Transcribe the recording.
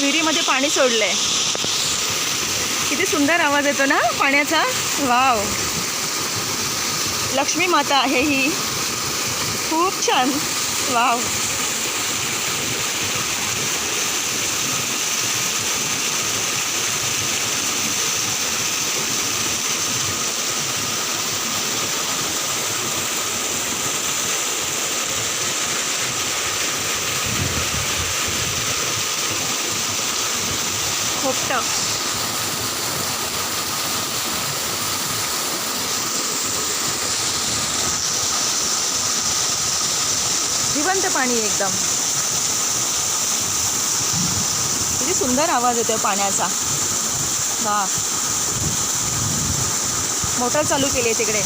विहिरीमध्ये पाणी सोडलं आहे किती सुंदर आवाज येतो ना पाण्याचा? वाव. लक्ष्मी माता आहे ही. खूप छान. वाव. खोपटं. जिवंत पाणी एकदम. किती सुंदर आवाज येतोय पाण्याचा. वा मोटर चालू केली आहे तिकडे.